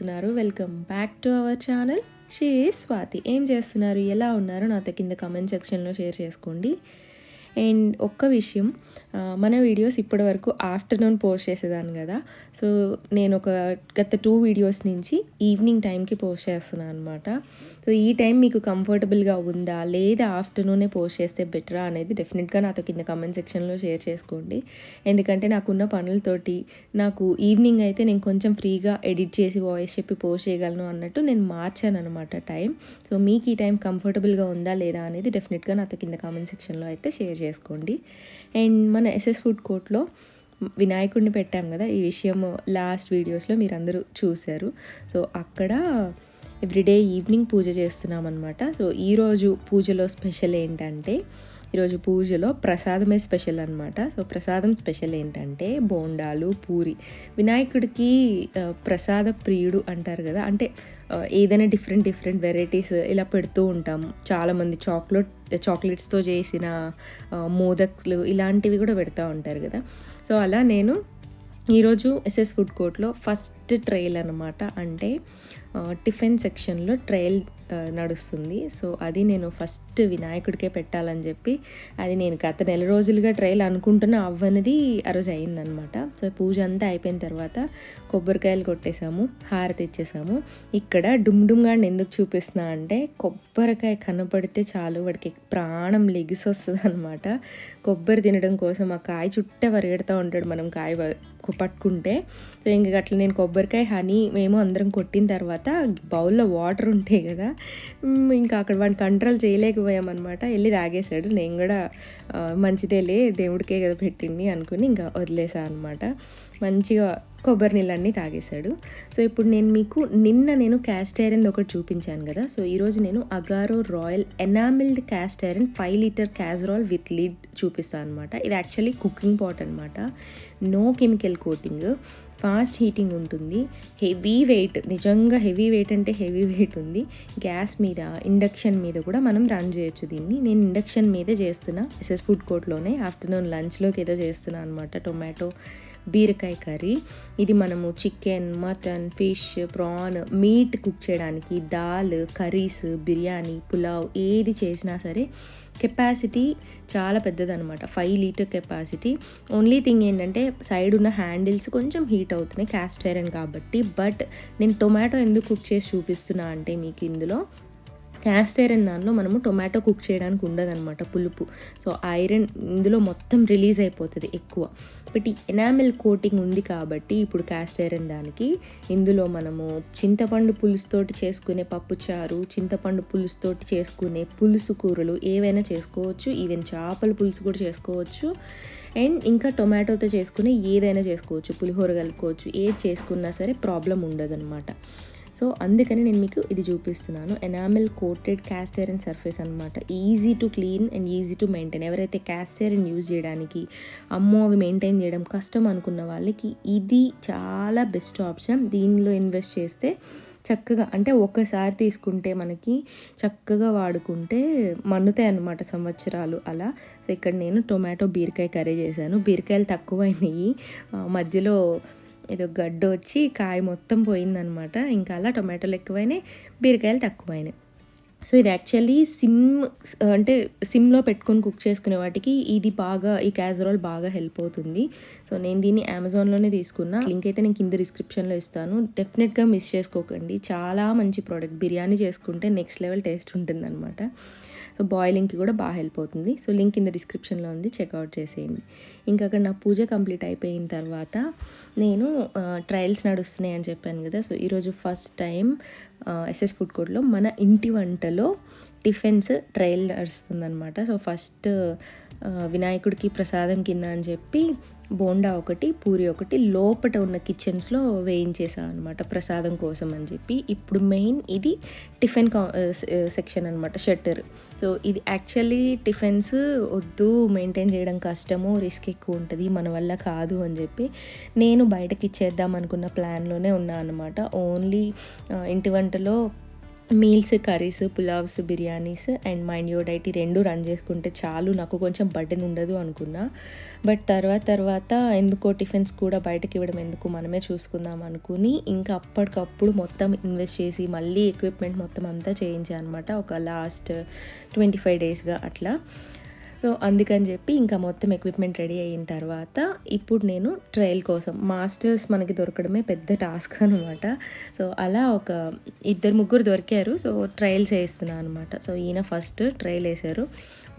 చేస్తున్నారు. Welcome back to our channel she Swathi ఏం చేస్తున్నారు? ఎలా ఉన్నారు? నాతో కింద కమెంట్ సెక్షన్లో షేర్ చేసుకోండి. అండ్ ఒక్క విషయం మన వీడియోస్ ఇప్పటి వరకు ఆఫ్టర్నూన్ పోస్ట్ చేసేదాన్ని కదా. సో నేను ఒక గత టూ వీడియోస్ నుంచి ఈవినింగ్ టైంకి పోస్ట్ చేస్తున్నాను అనమాట సో ఈ టైం మీకు కంఫర్టబుల్గా ఉందా? లేదా ఆఫ్టర్నూనే పోస్ట్ చేస్తే బెటరా అనేది డెఫినెట్గా నాతో కింద కమెంట్ సెక్షన్లో షేర్ చేసుకోండి. ఎందుకంటే నాకున్న పనులతోటి నాకు ఈవినింగ్ అయితే నేను కొంచెం ఫ్రీగా ఎడిట్ చేసి వాయిస్ చెప్పి పోస్ట్ చేయగలను అన్నట్టు నేను మార్చాను అనమాట టైం. సో మీకు ఈ టైం కంఫర్టబుల్గా ఉందా లేదా అనేది డెఫినెట్గా నాతో కింద కామెంట్ సెక్షన్లో అయితే షేర్ చేస్తాను చేసుకోండి. అండ్ మన ఎస్ఎస్ ఫుడ్ కోర్ట్లో వినాయకుడిని పెట్టాం కదా ఈ విషయం లాస్ట్ వీడియోస్లో మీరు అందరూ చూశారు. సో అక్కడ ఎవ్రీడే ఈవినింగ్ పూజ చేస్తున్నాం అనమాట సో ఈరోజు పూజలో స్పెషల్ ఏంటంటే ఈరోజు పూజలో ప్రసాదమే స్పెషల్ అనమాట సో ప్రసాదం స్పెషల్ ఏంటంటే బోండాలు పూరి. వినాయకుడికి ప్రసాద ప్రియుడు అంటారు కదా అంటే ఏదైనా డిఫరెంట్ డిఫరెంట్ వెరైటీస్ ఇలా పెడుతూ ఉంటాం చాలామంది చాక్లెట్ చాక్లెట్స్తో చేసిన మోదక్లు ఇలాంటివి కూడా పెడతా ఉంటారు కదా. సో అలా నేను ఈరోజు ఎస్ఎస్ ఫుడ్ కోర్ట్లో ఫస్ట్ ట్రైల్ అనమాట అంటే టిఫిన్ సెక్షన్లో ట్రైల్ నడుస్తుంది. సో అది నేను ఫస్ట్ వినాయకుడికే పెట్టాలని చెప్పి అది నేను గత నెల రోజులుగా ట్రైల్ అనుకుంటున్న. అవ్వనిది ఆ రోజు అయిందనమాట. సో పూజ అంతా అయిపోయిన తర్వాత కొబ్బరికాయలు కొట్టేసాము హారతి ఇచ్చేసాము. ఇక్కడ డుమ్ డుమ్ ఎందుకు చూపిస్తున్నా అంటే కొబ్బరికాయ కనపడితే చాలు వాడికి ప్రాణం లెగిసి వస్తుంది అనమాట కొబ్బరి తినడం కోసం ఆ కాయ చుట్టే పరిగెడతా ఉంటాడు మనం కాయ పట్టుకుంటే. సో ఇంక అట్లా నేను కొబ్బరికాయ హనీ మేము అందరం కొట్టిన తర్వాత బౌల్లో వాటర్ ఉంటాయి కదా ఇంకా అక్కడ వాడిని కంట్రోల్ చేయలేకపోయామన్నమాట. వెళ్ళి తాగేశాడు. నేను కూడా మంచిదేలే దేవుడికే కదా పెట్టింది అనుకుని ఇంకా వదిలేసా అనమాట మంచిగా కొబ్బరి నీళ్ళన్నీ తాగేశాడు. సో ఇప్పుడు నేను మీకు నిన్న నేను క్యాస్ట్ ఐరన్ ఒకటి చూపించాను కదా. సో ఈరోజు నేను Agaro royal enamelled cast iron five litre casserole with lid చూపిస్తాను అనమాట ఇది యాక్చువల్లీ కుకింగ్ పాట్ అనమాట no chemical coating fast heating ఉంటుంది. హెవీ వెయిట్ నిజంగా హెవీ వెయిట్ అంటే హెవీ వెయిట్ ఉంది. గ్యాస్ మీద ఇండక్షన్ మీద కూడా మనం రన్ చేయొచ్చు దీన్ని. నేను ఇండక్షన్ మీదే చేస్తున్నా. ఎస్ఎస్ ఫుడ్ కోర్ట్లోనే ఆఫ్టర్నూన్ లంచ్లోకి ఏదో చేస్తున్నా అనమాట టొమాటో బీరకాయ కర్రీ. ఇది మనము chicken mutton fish prawn meat cook చేయడానికి దాల్ కర్రీస్ బిర్యానీ పులావ్ ఏది చేసినా సరే కెపాసిటీ చాలా పెద్దదనమాట five litre capacity only thing ఏంటంటే సైడ్ ఉన్న హ్యాండిల్స్ కొంచెం హీట్ అవుతున్నాయి క్యాస్ట్ ఐరన్ కాబట్టి. బట్ నేను టొమాటో ఎందుకు కుక్ చేసి చూపిస్తున్నా అంటే మీకు ఇందులో క్యాస్ట్ ఐరన్ దానిలో మనము టొమాటో కుక్ చేయడానికి ఉండదన్నమాట పులుపు. సో ఐరన్ ఇందులో మొత్తం రిలీజ్ అయిపోతుంది ఎక్కువ. బట్ ఈ ఎనామిల్ కోటింగ్ ఉంది కాబట్టి ఇప్పుడు క్యాస్ట్ ఐరన్ దానికి ఇందులో మనము చింతపండు పులుసుతోటి చేసుకునే పప్పుచారు చింతపండు పులుసుతోటి చేసుకునే పులుసు కూరలు ఏవైనా చేసుకోవచ్చు. ఈవెన్ చేపల పులుసు కూడా చేసుకోవచ్చు. అండ్ ఇంకా టొమాటోతో చేసుకునే ఏదైనా చేసుకోవచ్చు. పులిహోర కలుపుకోవచ్చు. ఏది చేసుకున్నా సరే ప్రాబ్లం ఉండదన్నమాట. సో అందుకని నేను మీకు ఇది చూపిస్తున్నాను. Enamel coated cast iron surface అనమాట easy to clean and easy to maintain ఎవరైతే క్యాస్ట్ ఐరన్ యూజ్ చేయడానికి అమ్మో అవి మెయింటైన్ చేయడం కష్టం అనుకున్న వాళ్ళకి ఇది చాలా బెస్ట్ ఆప్షన్ దీనిలో ఇన్వెస్ట్ చేస్తే చక్కగా అంటే ఒక్కసారి తీసుకుంటే మనకి చక్కగా వాడుకుంటే మన్నుతాయి అన్నమాట సంవత్సరాలు అలా. సో ఇక్కడ నేను టొమాటో బీరకాయ కర్రీ చేశాను. బీరకాయలు తక్కువైనాయి. మధ్యలో ఏదో గడ్డ వచ్చి కాయ మొత్తం పోయిందనమాట. ఇంకా అలా టొమాటోలు ఎక్కువైనాయి బీరకాయలు తక్కువైనాయి. సో ఇది యాక్చువల్లీ సిమ్ అంటే సిమ్లో పెట్టుకొని కుక్ చేసుకునే వాటికి ఇది బాగా ఈ క్యాజరాల్ బాగా హెల్ప్ అవుతుంది. సో నేను దీన్ని అమెజాన్లోనే తీసుకున్నా. లింక్ అయితే నేను కింద డిస్క్రిప్షన్లో ఇస్తాను. డెఫినెట్గా మిస్ చేసుకోకండి. చాలా మంచి ప్రోడక్ట్. బిర్యానీ చేసుకుంటే నెక్స్ట్ లెవెల్ టేస్ట్ ఉంటుందన్నమాట సో బాయిలింగ్కి కూడా బాగా హెల్ప్ అవుతుంది. సో లింక్ కింద డిస్క్రిప్షన్లో ఉంది. చెక్అవుట్ చేసేయండి. ఇంకా అక్కడ నా పూజ కంప్లీట్ అయిపోయిన తర్వాత నేను ట్రయల్స్ నడుస్తున్నాయి అని చెప్పాను కదా. సో ఈరోజు ఫస్ట్ టైం ఎస్ఎస్ ఫుడ్ కోర్ట్లో మన ఇంటి వంటలో టిఫిన్స్ ట్రయల్ నడుస్తుందన్నమాట. సో ఫస్ట్ వినాయకుడికి ప్రసాదం కింద అని చెప్పి బోండా ఒకటి పూరి ఒకటి లోపట ఉన్న కిచెన్స్లో వేయించేసాను అనమాట ప్రసాదం కోసం అని చెప్పి. ఇప్పుడు మెయిన్ ఇది టిఫిన్ సెక్షన్ అనమాట షట్టర్. సో ఇది యాక్చువల్లీ టిఫిన్స్ వద్దు మెయింటైన్ చేయడం కష్టము రిస్క్ ఎక్కువ ఉంటుంది మన వల్ల కాదు అని చెప్పి నేను బయటకి ఇచ్చేద్దాం అనుకున్న ప్లాన్లోనే ఉన్నా అనమాట ఓన్లీ ఇంటి వంటలో meals curries pulaos biryanis and mind your diet ఈ రెండు రన్ చేసుకుంటే చాలు. నాకు కొంచెం బర్డెన్ ఉండదు అనుకున్నా. బట్ తర్వాత తర్వాత ఎందుకో టిఫిన్స్ కూడా బయటకి ఇవ్వడం ఎందుకు మనమే చూసుకుందాం అనుకుని ఇంకా అప్పటికప్పుడు మొత్తం ఇన్వెస్ట్ చేసి మళ్ళీ ఎక్విప్మెంట్ మొత్తం అంతా చేయించాను అనమాట ఒక లాస్ట్ ట్వంటీ ఫైవ్ డేస్గా అట్లా. సో అందుకని చెప్పి ఇంకా మొత్తం ఎక్విప్మెంట్ రెడీ అయిన తర్వాత ఇప్పుడు నేను ట్రయల్ కోసం మాస్టర్స్ మనకి దొరకడమే పెద్ద టాస్క్ అనమాట సో అలా ఒక ఇద్దరు ముగ్గురు దొరికారు. సో ట్రయల్స్ వేస్తున్నాను అనమాట సో ఈయన ఫస్ట్ ట్రయల్ వేశారు.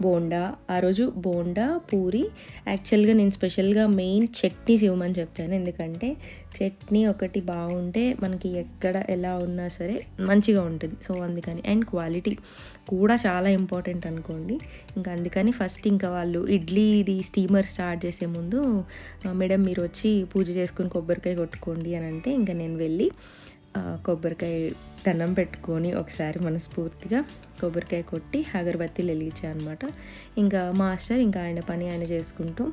బోండా. ఆ రోజు బోండా పూరి. యాక్చువల్గా నేను స్పెషల్గా మెయిన్ చట్నీస్ ఇవ్వమని చెప్తాను. ఎందుకంటే చట్నీ ఒకటి బాగుంటే మనకి ఎక్కడ ఎలా ఉన్నా సరే మంచిగా ఉంటుంది. సో అందుకని. అండ్ క్వాలిటీ కూడా చాలా ఇంపార్టెంట్ అనుకోండి. ఇంకా అందుకని ఫస్ట్ ఇంకా వాళ్ళు ఇడ్లీ ఇది స్టీమర్ స్టార్ట్ చేసే ముందు మేడం మీరు వచ్చి పూజ చేసుకుని కొబ్బరికాయ కొట్టుకోండి అని అంటే ఇంకా నేను వెళ్ళి కొబ్బరికాయ దండం పెట్టుకొని ఒకసారి మనస్ఫూర్తిగా కొబ్బరికాయ కొట్టి అగరబత్తి వెలిగించా అనమాట ఇంకా మాస్టర్ ఇంకా ఆయన పని ఆయన చేసుకుంటూ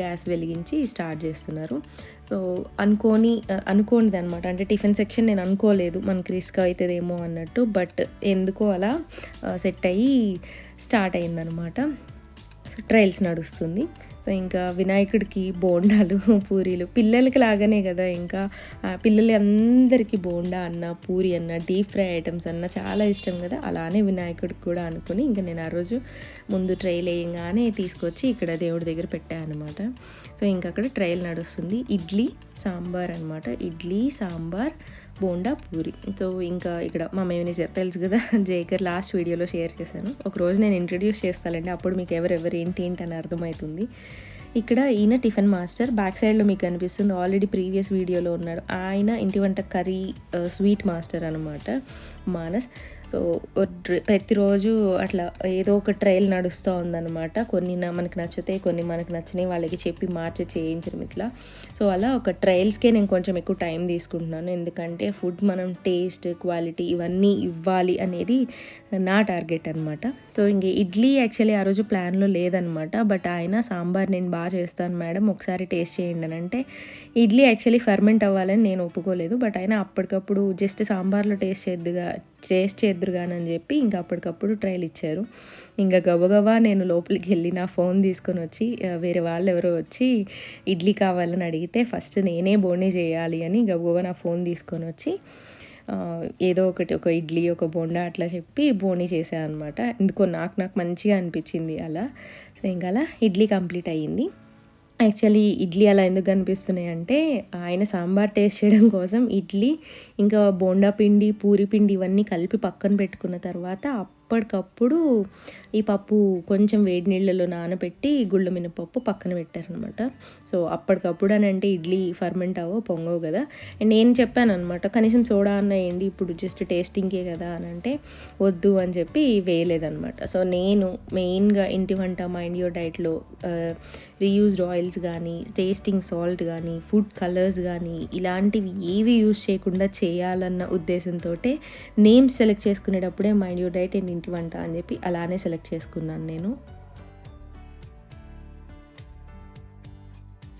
గ్యాస్ వెలిగించి స్టార్ట్ చేస్తున్నారు. సో అనుకోని అనుకోనిది అనమాట అంటే టిఫిన్ సెక్షన్ నేను అనుకోలేదు మనకి రిస్క్ అవుతుందేమో అన్నట్టు బట్ ఎందుకో అలా సెట్ అయ్యి స్టార్ట్ అయిందనమాట ట్రయల్స్ నడుస్తుంది. ఇంకా వినాయకుడికి బోండాలు పూరీలు. పిల్లలకి లాగానే కదా ఇంకా. పిల్లలు అందరికీ బోండా అన్న పూరి అన్న డీప్ ఫ్రై ఐటమ్స్ అన్న చాలా ఇష్టం కదా. అలానే వినాయకుడికి కూడా అనుకుని ఇంకా నేను ఆ రోజు ముందు ట్రైల్ వేయంగానే తీసుకొచ్చి ఇక్కడ దేవుడి దగ్గర పెట్టాను అనమాట సో ఇంకా అక్కడ ట్రైల్ నడుస్తుంది. ఇడ్లీ సాంబార్ అనమాట ఇడ్లీ సాంబార్ బోండా పూరి. సో ఇంకా ఇక్కడ మా మేనేజర్ తెలుసు కదా జేకర్ లాస్ట్ వీడియోలో షేర్ చేశాను. ఒక రోజు నేను ఇంట్రడ్యూస్ చేస్తానండి అప్పుడు మీకు ఎవరెవరు ఏంటి ఏంటి అని అర్థమవుతుంది. ఇక్కడ ఈయన టిఫిన్ మాస్టర్ బ్యాక్ సైడ్లో మీకు కనిపిస్తుంది ఆల్రెడీ ప్రీవియస్ వీడియోలో ఉన్నాడు. ఆయన ఇంటి వంట కర్రీ స్వీట్ మాస్టర్ అనమాట మానస్. సో ప్రతిరోజు అట్లా ఏదో ఒక ట్రయల్ నడుస్తూ ఉందన్నమాట. కొన్ని మనకు నచ్చితే కొన్ని మనకు నచ్చినాయి వాళ్ళకి చెప్పి మార్చి చేయించడం ఇట్లా. సో అలా ఒక ట్రయల్స్కే నేను కొంచెం ఎక్కువ టైం తీసుకుంటున్నాను. ఎందుకంటే ఫుడ్ మనం టేస్ట్ క్వాలిటీ ఇవన్నీ ఇవ్వాలి అనేది నా టార్గెట్ అనమాట సో ఇంక ఇడ్లీ యాక్చువల్లీ ఆ రోజు ప్లాన్లో లేదనమాట బట్ ఆయన సాంబార్ నేను బాగా చేస్తాను మేడం. ఒకసారి టేస్ట్ చేయండి అని అంటే ఇడ్లీ యాక్చువల్లీ ఫర్మెంట్ అవ్వాలని నేను ఒప్పుకోలేదు. బట్ ఆయన అప్పటికప్పుడు జస్ట్ సాంబార్లో టేస్ట్ చేద్దుగా టేస్ట్ చేద్దురుగానని చెప్పి ఇంకా అప్పటికప్పుడు ట్రయల్ ఇచ్చారు. ఇంకా గబగబా నేను లోపలికి వెళ్ళి నా ఫోన్ తీసుకొని వచ్చి వేరే వాళ్ళు ఎవరో వచ్చి ఇడ్లీ కావాలని అడిగితే ఫస్ట్ నేనే బోనీ చేయాలి అని గబగబా నా ఫోన్ తీసుకొని వచ్చి ఏదో ఒకటి ఒక ఇడ్లీ ఒక బోండా అట్లా చెప్పి బోనీ చేశాను అనమాట ఎందుకో నాకు నాకు మంచిగా అనిపించింది అలా. సో ఇంకా అలా ఇడ్లీ కంప్లీట్ అయ్యింది. యాక్చువల్లీ ఇడ్లీ అలా ఎందుకు కనిపిస్తున్నాయి అంటే ఆయన సాంబార్ టేస్ట్ చేయడం కోసం ఇడ్లీ ఇంకా బోండా పిండి పూరి పిండి ఇవన్నీ కలిపి పక్కన పెట్టుకున్న తర్వాత అప్పటికప్పుడు ఈ పప్పు కొంచెం వేడి నీళ్ళలో నానబెట్టి గుళ్ళ మినపప్పు పక్కన పెట్టారనమాట. సో అప్పటికప్పుడు అని అంటే ఇడ్లీ ఫర్మెంట్ అవో పొంగవు కదా. అండ్ నేను చెప్పాను అనమాట కనీసం సోడా అన్న వేయండి ఇప్పుడు జస్ట్ టేస్టింగ్కే కదా అని అంటే వద్దు అని చెప్పి వేయలేదనమాట. సో నేను మెయిన్గా ఇంటి వంట మైండ్ యువర్ డైట్లో రీయూజ్డ్ ఆయిల్స్ కానీ టేస్టింగ్ సాల్ట్ కానీ ఫుడ్ కలర్స్ కానీ ఇలాంటివి ఏవి యూజ్ చేయకుండా చేయాలన్న ఉద్దేశంతో నేమ్స్ సెలెక్ట్ చేసుకునేటప్పుడే మైండ్ యూర్ డైట్ అండ్ ఇంటి వంట అని చెప్పి అలానే సెలెక్ట్ చేసుకున్నాను నేను.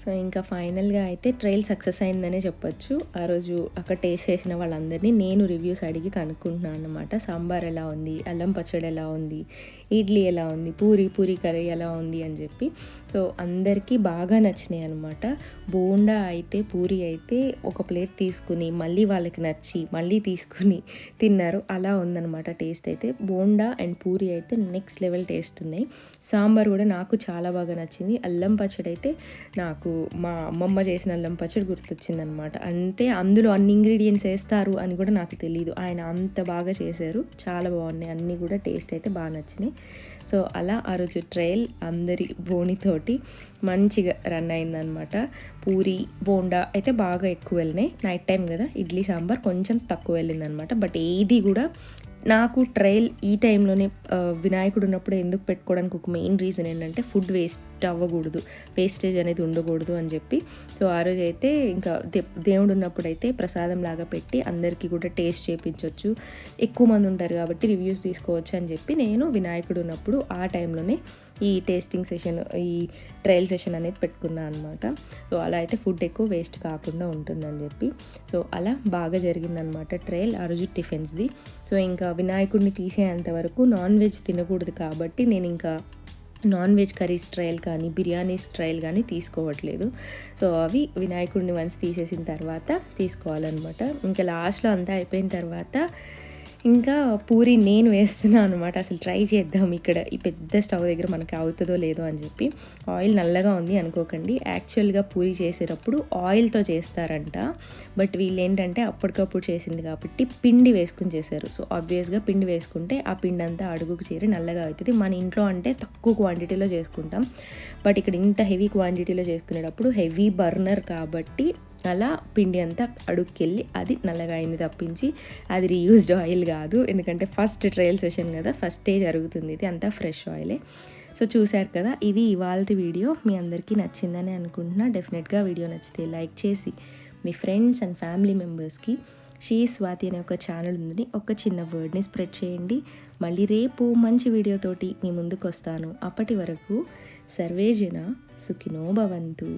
సో ఇంకా ఫైనల్గా అయితే ట్రైల్ సక్సెస్ అయిందనే చెప్పొచ్చు. ఆ రోజు అక్కడ టేస్ట్ చేసిన వాళ్ళందరినీ నేను రివ్యూస్ అడిగి కనుక్కుంటున్నాను అనమాట సాంబార్ ఎలా ఉంది? అల్లం పచ్చడి ఎలా ఉంది? ఇడ్లీ ఎలా ఉంది? పూరి పూరి కర్రీ ఎలా ఉంది? అని చెప్పి. సో అందరికీ బాగా నచ్చినాయి అనమాట బోండా అయితే పూరి అయితే ఒక ప్లేట్ తీసుకుని మళ్ళీ వాళ్ళకి నచ్చి మళ్ళీ తీసుకుని తిన్నారు. అలా ఉందన్నమాట టేస్ట్ అయితే. బోండా అండ్ పూరి అయితే నెక్స్ట్ లెవెల్ టేస్ట్ ఉన్నాయి. సాంబార్ కూడా నాకు చాలా బాగా నచ్చింది. అల్లం పచ్చడి అయితే నాకు మా అమ్మమ్మ చేసిన అల్లం పచ్చడి గుర్తొచ్చిందనమాట అంటే అందులో అన్ని ఇంగ్రీడియంట్స్ వేస్తారు అని కూడా నాకు తెలియదు ఆయన అంత బాగా చేశారు. చాలా బాగున్నాయి. అన్నీ కూడా టేస్ట్ అయితే బాగా నచ్చినాయి. సో అలా ఆ రోజు ట్రయల్ అందరి బోనితోటి మంచిగా రన్ అయిందనమాట పూరి బోండా అయితే బాగా ఎక్కువ వెళ్ళినాయి. నైట్ టైం కదా ఇడ్లీ సాంబార్ కొంచెం తక్కువ వెళ్ళిందనమాట బట్ ఏది కూడా నాకు ట్రయల్ ఈ టైంలోనే వినాయకుడు ఉన్నప్పుడు ఎందుకు పెట్టుకోవడానికి ఒక మెయిన్ రీజన్ ఏంటంటే ఫుడ్ వేస్ట్ అవ్వకూడదు. వేస్టేజ్ అనేది ఉండకూడదు అని చెప్పి. సో ఆ రోజు అయితే ఇంకా దేవుడు ఉన్నప్పుడు అయితే ప్రసాదం లాగా పెట్టి అందరికీ కూడా టేస్ట్ చేయించవచ్చు ఎక్కువ మంది ఉంటారు కాబట్టి రివ్యూస్ తీసుకోవచ్చు అని చెప్పి నేను వినాయకుడు ఉన్నప్పుడు ఆ టైంలోనే ఈ టేస్టింగ్ సెషన్ ఈ ట్రయల్ సెషన్ అనేది పెట్టుకున్నాను అనమాట సో అలా అయితే ఫుడ్ ఎక్కువ వేస్ట్ కాకుండా ఉంటుందని చెప్పి. సో అలా బాగా జరిగిందనమాట ట్రయల్ ఆ రోజు టిఫిన్స్ది. సో ఇంకా వినాయకుడిని తీసేంత వరకు నాన్ వెజ్ తినకూడదు కాబట్టి నేను ఇంకా నాన్ వెజ్ కర్రీస్ ట్రయల్ కానీ బిర్యానీస్ ట్రయల్ కానీ తీసుకోవట్లేదు. సో అవి వినాయకుడిని వన్స్ తీసేసిన తర్వాత తీసుకోవాలన్నమాట. ఇంకా లాస్ట్లో అంతా అయిపోయిన తర్వాత ఇంకా పూరి నేను వేస్తున్నాను అనమాట అసలు ట్రై చేద్దాం ఇక్కడ. ఈ పెద్ద స్టవ్ దగ్గర మనకి అవుతుందో లేదో అని చెప్పి. ఆయిల్ నల్లగా ఉంది అనుకోకండి. యాక్చువల్గా పూరి చేసేటప్పుడు ఆయిల్తో చేస్తారంట. బట్ వీళ్ళు ఏంటంటే అప్పటికప్పుడు చేసింది కాబట్టి పిండి వేసుకుని చేశారు. సో ఆబ్వియస్గా పిండి వేసుకుంటే ఆ పిండి అంతా అడుగుకు చేరి నల్లగా అవుతుంది. మన ఇంట్లో అంటే తక్కువ క్వాంటిటీలో చేసుకుంటాం. బట్ ఇక్కడ ఇంత హెవీ క్వాంటిటీలో చేసుకునేటప్పుడు హెవీ బర్నర్ కాబట్టి అలా పిండి అంతా అడుక్కెళ్ళి అది నల్లగా అయింది తప్పించి అది రీయూజ్డ్ ఆయిల్ కాదు. ఎందుకంటే ఫస్ట్ ట్రయల్ సెషన్ కదా ఫస్ట్ డే జరుగుతుంది ఇది అంతా ఫ్రెష్ ఆయిలే సో చూశారు కదా ఇది ఇవాళ వీడియో. మీ అందరికీ నచ్చిందని అనుకుంటున్నా. డెఫినెట్గా వీడియో నచ్చితే లైక్ చేసి మీ ఫ్రెండ్స్ అండ్ ఫ్యామిలీ మెంబర్స్కి షీ స్వాతి అనే ఒక ఛానల్ ఉంది ఒక చిన్న వర్డ్ని స్ప్రెడ్ చేయండి. మళ్ళీ రేపు మంచి వీడియోతోటి మీ ముందుకు వస్తాను. అప్పటి వరకు సర్వేజన సుఖినో భవంతు.